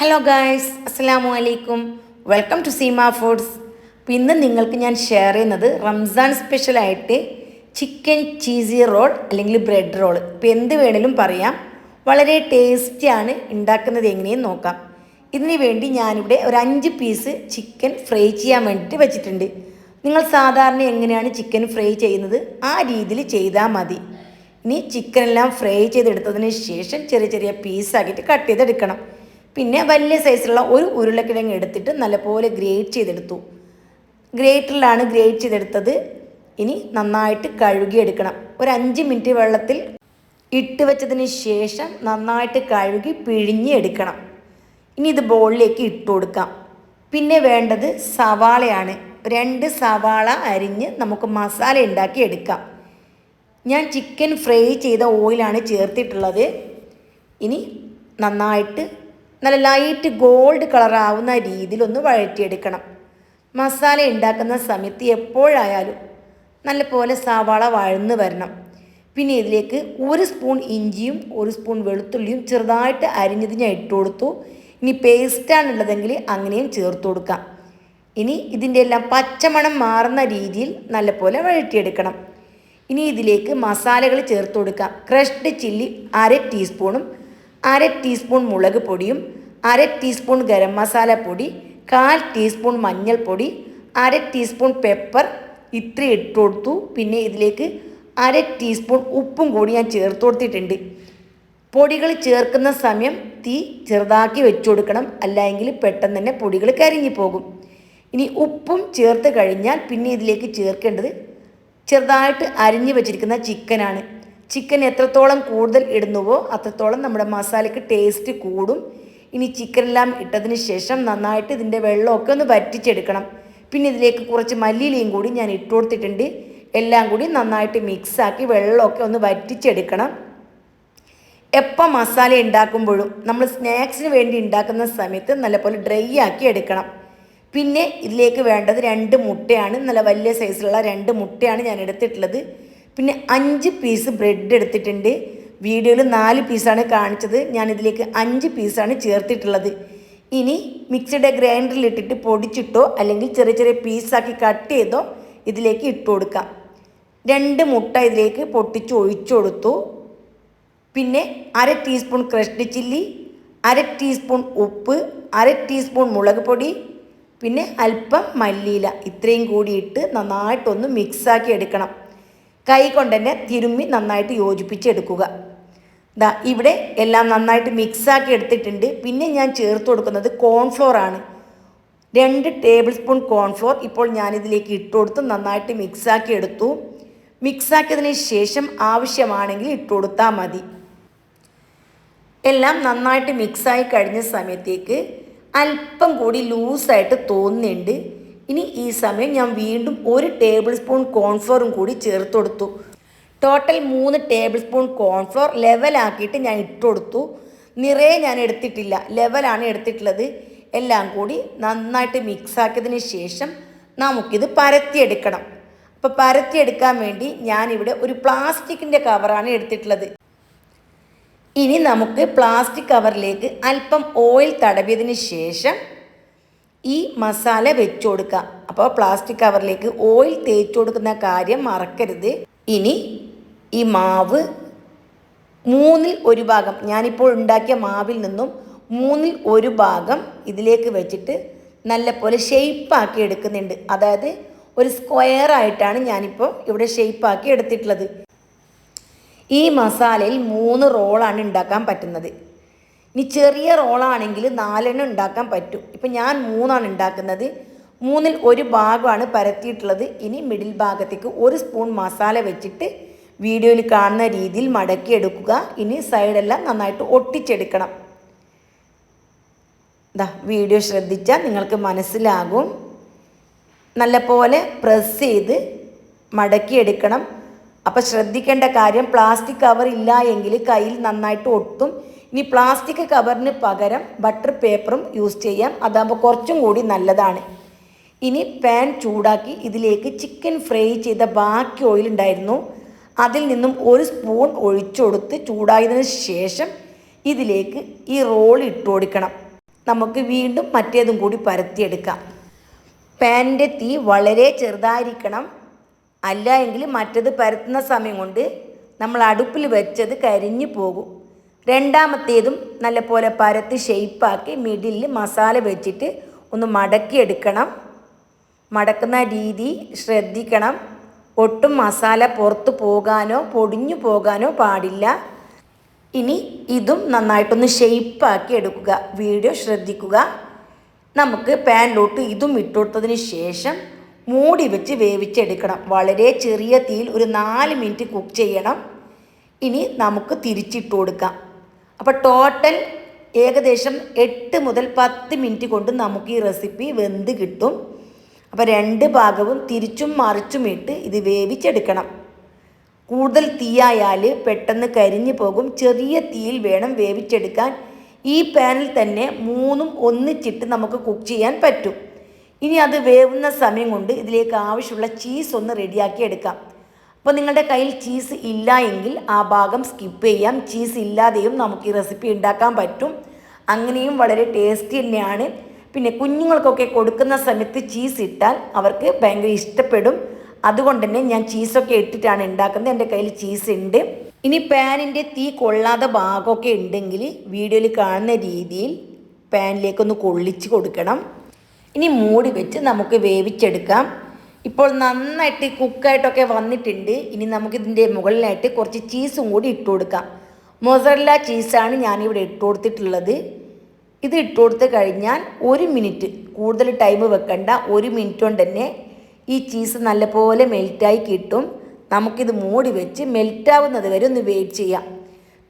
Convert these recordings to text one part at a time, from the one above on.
Hello guys അസ്സലാമു അലൈക്കും welcome to Seema foods അപ്പോൾ ഇന്ന് നിങ്ങൾക്ക് ഞാൻ ഷെയർ ചെയ്യുന്നത് റംസാൻ സ്പെഷ്യലായിട്ട് ചിക്കൻ ചീസി റോൾ അല്ലെങ്കിൽ ബ്രെഡ് റോൾ ഇപ്പോൾ എന്ത് വേണേലും പറയാം. വളരെ ടേസ്റ്റിയാണ് ഉണ്ടാക്കുന്നത് എങ്ങനെയും നോക്കാം. ഇതിന് വേണ്ടി ഞാനിവിടെ ഒരു അഞ്ച് പീസ് ചിക്കൻ ഫ്രൈ ചെയ്യാൻ വേണ്ടിയിട്ട് വെച്ചിട്ടുണ്ട്. നിങ്ങൾ സാധാരണ എങ്ങനെയാണ് ചിക്കൻ ഫ്രൈ ചെയ്യുന്നത്? ആ രീതിയിൽ ചെയ്താൽ മതി. ഇനി ചിക്കനെല്ലാം ഫ്രൈ ചെയ്തെടുത്തതിന് ശേഷം ചെറിയ ചെറിയ പീസാക്കിയിട്ട് കട്ട് ചെയ്തെടുക്കണം. പിന്നെ വലിയ സൈസിലുള്ള ഒരു ഉരുളക്കിഴങ്ങ് എടുത്തിട്ട് നല്ലപോലെ ഗ്രേറ്റ് ചെയ്തെടുത്തു. ഗ്രേറ്ററിലാണ് ഗ്രേറ്റ് ചെയ്തെടുത്തത്. ഇനി നന്നായിട്ട് കഴുകിയെടുക്കണം. ഒരു അഞ്ച് മിനിറ്റ് വെള്ളത്തിൽ ഇട്ട് വെച്ചതിന് ശേഷം നന്നായിട്ട് കഴുകി പിഴിഞ്ഞ് എടുക്കണം ഇനി ഇത് ബോളിലേക്ക് ഇട്ട് കൊടുക്കാം. പിന്നെ വേണ്ടത് സവാളയാണ്. രണ്ട് സവാള അരിഞ്ഞ് നമുക്ക് മസാല ഉണ്ടാക്കി എടുക്കാം. ഞാൻ ചിക്കൻ ഫ്രൈ ചെയ്ത ഓയിലാണ് ചേർത്തിട്ടുള്ളത്. ഇനി നന്നായിട്ട് നല്ല ലൈറ്റ് ഗോൾഡ് കളറാവുന്ന രീതിയിലൊന്ന് വഴറ്റിയെടുക്കണം. മസാല ഉണ്ടാക്കുന്ന സമയത്ത് എപ്പോഴായാലും നല്ല പോലെ സവാള വഴന്ന് വരണം. പിന്നെ ഇതിലേക്ക് ഒരു സ്പൂൺ ഇഞ്ചിയും ഒരു സ്പൂൺ വെളുത്തുള്ളിയും ചെറുതായിട്ട് അരിഞ്ഞത് ഞാൻ ഇട്ട് കൊടുത്തു. ഇനി പേസ്റ്റാണുള്ളതെങ്കിൽ അങ്ങനെയും ചേർത്ത് കൊടുക്കാം. ഇനി ഇതിന്റെ എല്ലാം പച്ചമണം മാറുന്ന രീതിയിൽ നല്ലപോലെ വഴറ്റിയെടുക്കണം. ഇനി ഇതിലേക്ക് മസാലകൾ ചേർത്ത് കൊടുക്കാം. ക്രഷ്ഡ് ചില്ലി അര ടീസ്പൂണും അര ടീസ്പൂൺ മുളക് പൊടിയും അര ടീസ്പൂൺ ഗരം മസാല പൊടി കാൽ ടീസ്പൂൺ മഞ്ഞൾപ്പൊടി അര ടീസ്പൂൺ പെപ്പർ ഇത്ര ഇട്ട് കൊടുത്തു. പിന്നെ ഇതിലേക്ക് അര ടീസ്പൂൺ ഉപ്പും കൂടി ഞാൻ ചേർത്ത് കൊടുത്തിട്ടുണ്ട്. പൊടികൾ ചേർക്കുന്ന സമയം തീ ചെറുതാക്കി വെച്ചു കൊടുക്കണം. അല്ലെങ്കിൽ പെട്ടെന്ന് തന്നെ പൊടികൾ കരിഞ്ഞു പോകും. ഇനി ഉപ്പും ചേർത്ത് കഴിഞ്ഞാൽ പിന്നെ ഇതിലേക്ക് ചേർക്കേണ്ടത് ചെറുതായിട്ട് അരിഞ്ഞു വെച്ചിരിക്കുന്ന ചിക്കനാണ് ചിക്കൻ എത്രത്തോളം കൂടുതൽ ഇടുന്നുവോ അത്രത്തോളം നമ്മുടെ മസാലയ്ക്ക് ടേസ്റ്റ് കൂടും. ഇനി ചിക്കനെല്ലാം ഇട്ടതിന് ശേഷം നന്നായിട്ട് ഇതിന്റെ വെള്ളമൊക്കെ ഒന്ന് വറ്റിച്ചെടുക്കണം. പിന്നെ ഇതിലേക്ക് കുറച്ച് മല്ലിയിലയും കൂടി ഞാൻ ഇട്ട് കൊടുത്തിട്ടുണ്ട്. എല്ലാം കൂടി നന്നായിട്ട് മിക്സാക്കി വെള്ളമൊക്കെ ഒന്ന് വറ്റിച്ചെടുക്കണം. എപ്പം മസാല ഉണ്ടാക്കുമ്പോഴും നമ്മൾ സ്നാക്സിന് വേണ്ടി ഉണ്ടാക്കുന്ന സമയത്ത് നല്ലപോലെ ഡ്രൈ ആക്കി എടുക്കണം. പിന്നെ ഇതിലേക്ക് വേണ്ടത് രണ്ട് മുട്ടയാണ്. നല്ല വലിയ സൈസിലുള്ള രണ്ട് മുട്ടയാണ് ഞാൻ എടുത്തിട്ടുള്ളത്. പിന്നെ അഞ്ച് പീസ് ബ്രെഡ് എടുത്തിട്ടുണ്ട്. വീഡിയോയിൽ നാല് പീസാണ് കാണിച്ചത്. ഞാനിതിലേക്ക് അഞ്ച് പീസാണ് ചേർത്തിട്ടുള്ളത്. ഇനി മിക്സിയുടെ ഗ്രൈൻഡറിൽ ഇട്ടിട്ട് പൊടിച്ചിട്ടോ അല്ലെങ്കിൽ ചെറിയ ചെറിയ പീസാക്കി കട്ട് ചെയ്തോ ഇതിലേക്ക് ഇട്ട് കൊടുക്കാം. രണ്ട് മുട്ട ഇതിലേക്ക് പൊട്ടിച്ച് ഒഴിച്ചു കൊടുത്തു. പിന്നെ അര ടീസ്പൂൺ ക്രഷ്ഡ് ചില്ലി അര ടീസ്പൂൺ ഉപ്പ് അര ടീസ്പൂൺ മുളക് പൊടി പിന്നെ അല്പം മല്ലിയില. ഇത്രയും കൂടി ഇട്ട് നന്നായിട്ടൊന്ന് മിക്സാക്കി എടുക്കണം. കൈ കൊണ്ട് തന്നെ തിരുമ്മി നന്നായിട്ട് യോജിപ്പിച്ചെടുക്കുക. ദാ ഇവിടെ എല്ലാം നന്നായിട്ട് മിക്സാക്കി എടുത്തിട്ടുണ്ട്. പിന്നെ ഞാൻ ചേർത്ത് കൊടുക്കുന്നത് കോൺഫ്ലോർ ആണ്. രണ്ട് ടേബിൾ സ്പൂൺ കോൺഫ്ലോർ ഇപ്പോൾ ഞാനിതിലേക്ക് ഇട്ട് കൊടുത്ത് നന്നായിട്ട് മിക്സാക്കി എടുത്തു. മിക്സാക്കിയതിന് ശേഷം ആവശ്യമാണെങ്കിൽ ഇട്ട് കൊടുത്താൽ മതി. എല്ലാം നന്നായിട്ട് മിക്സായി കഴിഞ്ഞ സമയത്തേക്ക് അല്പം കൂടി ലൂസായിട്ട് തോന്നുന്നുണ്ട്. ഇനി ഈ സമയം ഞാൻ വീണ്ടും ഒരു ടേബിൾ സ്പൂൺ കോൺഫ്ലോറും കൂടി ചേർത്ത് കൊടുത്തു. ടോട്ടൽ മൂന്ന് ടേബിൾ സ്പൂൺ കോൺഫ്ലോർ ലെവലാക്കിയിട്ട് ഞാൻ ഇട്ട് കൊടുത്തു. നിറയെ ഞാൻ എടുത്തിട്ടില്ല. ലെവലാണ് എടുത്തിട്ടുള്ളത്. എല്ലാം കൂടി നന്നായിട്ട് മിക്സാക്കിയതിന് ശേഷം നമുക്കിത് പരത്തിയെടുക്കണം. അപ്പോൾ പരത്തിയെടുക്കാൻ വേണ്ടി ഞാനിവിടെ ഒരു പ്ലാസ്റ്റിക്കിന്റെ കവറാണ് എടുത്തിട്ടുള്ളത്. ഇനി നമുക്ക് പ്ലാസ്റ്റിക് കവറിലേക്ക് അല്പം ഓയിൽ തടവിയതിന് ശേഷം ഈ മസാല വെച്ചു കൊടുക്കുക അപ്പോൾ പ്ലാസ്റ്റിക് കവറിലേക്ക് ഓയിൽ തേച്ച് കൊടുക്കുന്ന കാര്യം മറക്കരുത്. ഇനി ഈ മാവ് മൂന്നിൽ ഒരു ഭാഗം ഞാനിപ്പോൾ ഉണ്ടാക്കിയ മാവിൽ നിന്നും മൂന്നിൽ ഒരു ഭാഗം ഇതിലേക്ക് വെച്ചിട്ട് നല്ല പോലെ ഷെയ്പ്പാക്കി എടുക്കുന്നുണ്ട്. അതായത് ഒരു സ്ക്വയർ ആയിട്ടാണ് ഞാനിപ്പോൾ ഇവിടെ ഷെയ്പ്പാക്കി എടുത്തിട്ടുള്ളത്. ഈ മസാലയിൽ മൂന്ന് റോളാണ് ഉണ്ടാക്കാൻ പറ്റുന്നത്. ഇനി ചെറിയ റോളാണെങ്കിൽ നാലെണ്ണം ഉണ്ടാക്കാൻ പറ്റും. ഇപ്പം ഞാൻ മൂന്നാണ് ഉണ്ടാക്കുന്നത്. മൂന്നിൽ ഒരു ഭാഗമാണ് പരത്തിയിട്ടുള്ളത്. ഇനി മിഡിൽ ഭാഗത്തേക്ക് ഒരു സ്പൂൺ മസാല വെച്ചിട്ട് വീഡിയോയിൽ കാണുന്ന രീതിയിൽ മടക്കി എടുക്കുക. ഇനി സൈഡെല്ലാം നന്നായിട്ട് ഒട്ടിച്ചെടുക്കണം. ഇതാ വീഡിയോ ശ്രദ്ധിച്ചാൽ നിങ്ങൾക്ക് മനസ്സിലാകും. നല്ലപോലെ പ്രസ് ചെയ്ത് മടക്കി എടുക്കണം. അപ്പോൾ ശ്രദ്ധിക്കേണ്ട കാര്യം പ്ലാസ്റ്റിക് കവർ ഇല്ല എങ്കിൽ കയ്യിൽ നന്നായിട്ട് ഒട്ടും ഇനി പ്ലാസ്റ്റിക് കവറിന് പകരം ബട്ടർ പേപ്പറും യൂസ് ചെയ്യാം. അതാകുമ്പോൾ കുറച്ചും കൂടി നല്ലതാണ്. ഇനി പാൻ ചൂടാക്കി ഇതിലേക്ക് ചിക്കൻ ഫ്രൈ ചെയ്ത ബാക്കി ഓയിൽ ഉണ്ടായിരുന്നു. അതിൽ നിന്നും ഒരു സ്പൂൺ ഒഴിച്ചുകൊടുത്ത് ചൂടായതിനു ശേഷം ഇതിലേക്ക് ഈ റോൾ ഇട്ട് കൊടുക്കണം. നമുക്ക് വീണ്ടും മറ്റേതും കൂടി പരത്തിയെടുക്കാം. പാനിന്റെ തീ വളരെ ചെറുതായിരിക്കണം. അല്ല എങ്കിൽ മറ്റത് പരത്തുന്ന സമയം കൊണ്ട് നമ്മൾ അടുപ്പിൽ വെച്ചത് കരിഞ്ഞു പോകും. രണ്ടാമത്തേതും നല്ലപോലെ പരത്തി ഷെയ്പ്പാക്കി മിഡിലിൽ മസാല വെച്ചിട്ട് ഒന്ന് മടക്കിയെടുക്കണം. മടക്കുന്ന രീതി ശ്രദ്ധിക്കണം. ഒട്ടും മസാല പുറത്ത് പോകാനോ പൊടിഞ്ഞു പോകാനോ പാടില്ല. ഇനി ഇതും നന്നായിട്ടൊന്ന് ഷെയ്പ്പാക്കി എടുക്കുക. വീഡിയോ ശ്രദ്ധിക്കുക. നമുക്ക് പാനിലോട്ട് ഇതും ഇട്ടുകൊടുത്തതിന് ശേഷം മൂടി വെച്ച് വേവിച്ചെടുക്കണം. വളരെ ചെറിയ തീയിൽ ഒരു നാല് മിനിറ്റ് കുക്ക് ചെയ്യണം. ഇനി നമുക്ക് തിരിച്ചിട്ട് കൊടുക്കാം. അപ്പോൾ ടോട്ടൽ ഏകദേശം എട്ട് മുതൽ പത്ത് മിനിറ്റ് കൊണ്ട് നമുക്ക് ഈ റെസിപ്പി വെന്ത് കിട്ടും. അപ്പോൾ രണ്ട് ഭാഗവും തിരിച്ചും മറിച്ചും ഇട്ട് ഇത് വേവിച്ചെടുക്കണം. കൂടുതൽ തീയായാൽ പെട്ടെന്ന് കരിഞ്ഞു പോകും. ചെറിയ തീയിൽ വേണം വേവിച്ചെടുക്കാൻ. ഈ പാനിൽ തന്നെ മൂന്നും ഒന്നിച്ചിട്ട് നമുക്ക് കുക്ക് ചെയ്യാൻ പറ്റും. ഇനി അത് വേവുന്ന സമയം കൊണ്ട് ഇതിലേക്ക് ആവശ്യമുള്ള ചീസ് ഒന്ന് റെഡിയാക്കി എടുക്കാം. അപ്പോൾ നിങ്ങളുടെ കയ്യിൽ ചീസ് ഇല്ല എങ്കിൽ ആ ഭാഗം സ്കിപ്പ് ചെയ്യാം. ചീസ് ഇല്ലാതെയും നമുക്ക് ഈ റെസിപ്പി ഉണ്ടാക്കാൻ പറ്റും. അങ്ങനെയും വളരെ ടേസ്റ്റി തന്നെയാണ്. പിന്നെ കുഞ്ഞുങ്ങൾക്കൊക്കെ കൊടുക്കുന്ന സമയത്ത് ചീസ് ഇട്ടാൽ അവർക്ക് ഭയങ്കര ഇഷ്ടപ്പെടും. അതുകൊണ്ട് തന്നെ ഞാൻ ചീസൊക്കെ ഇട്ടിട്ടാണ് ഉണ്ടാക്കുന്നത്. എന്റെ കയ്യിൽ ചീസ് ഉണ്ട്. ഇനി പാനിന്റെ തീ കൊള്ളാതെ ഭാഗമൊക്കെ ഉണ്ടെങ്കിൽ വീഡിയോയിൽ കാണുന്ന രീതിയിൽ പാനിലേക്കൊന്ന് കൊള്ളിച്ച് കൊടുക്കണം. ഇനി മൂടി വെച്ച് നമുക്ക് വേവിച്ചെടുക്കാം. ഇപ്പോൾ നന്നായിട്ട് കുക്കായിട്ടൊക്കെ വന്നിട്ടുണ്ട്. ഇനി നമുക്കിതിന്റെ മുകളിലായിട്ട് കുറച്ച് ചീസും കൂടി ഇട്ട് കൊടുക്കാം. മൊസറല്ല ചീസാണ് ഞാനിവിടെ ഇട്ട് കൊടുത്തിട്ടുള്ളത്. ഇത് ഇട്ട് കൊടുത്ത് കഴിഞ്ഞാൽ ഒരു മിനിറ്റ് കൂടുതൽ ടൈം വെക്കണ്ട ഒരു മിനിറ്റ് കൊണ്ട് തന്നെ ഈ ചീസ് നല്ലപോലെ മെൽറ്റായി കിട്ടും. നമുക്കിത് മൂടി വെച്ച് മെൽറ്റാവുന്നത് വരെ ഒന്ന് വെയിറ്റ് ചെയ്യാം.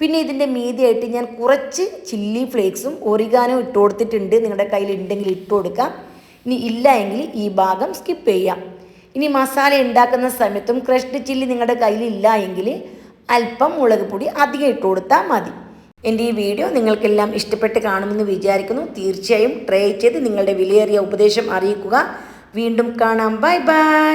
പിന്നെ ഇതിന്റെ മീതിയായിട്ട് ഞാൻ കുറച്ച് ചില്ലി ഫ്ലേക്സും ഒറിഗാനോ ഇട്ട് കൊടുത്തിട്ടുണ്ട്. നിങ്ങളുടെ കയ്യിൽ ഉണ്ടെങ്കിൽ ഇട്ട് കൊടുക്കാം. ഇനി ഇല്ല എങ്കിൽ ഈ ഭാഗം സ്കിപ്പ് ചെയ്യാം. ഇനി മസാല ഉണ്ടാക്കുന്ന സമയത്തും ക്രഷ്ഡ് ചില്ലി നിങ്ങളുടെ കയ്യിൽ ഇല്ല എങ്കിൽ അല്പം മുളക് പൊടി അധികം ഇട്ട് കൊടുത്താൽ മതി. എന്റെ ഈ വീഡിയോ നിങ്ങൾക്കെല്ലാം ഇഷ്ടപ്പെട്ട് കാണുമെന്ന് വിചാരിക്കുന്നു. തീർച്ചയായും ട്രൈ ചെയ്ത് നിങ്ങളുടെ വിലയേറിയ ഉപദേശം അറിയിക്കുക. വീണ്ടും കാണാം. Bye bye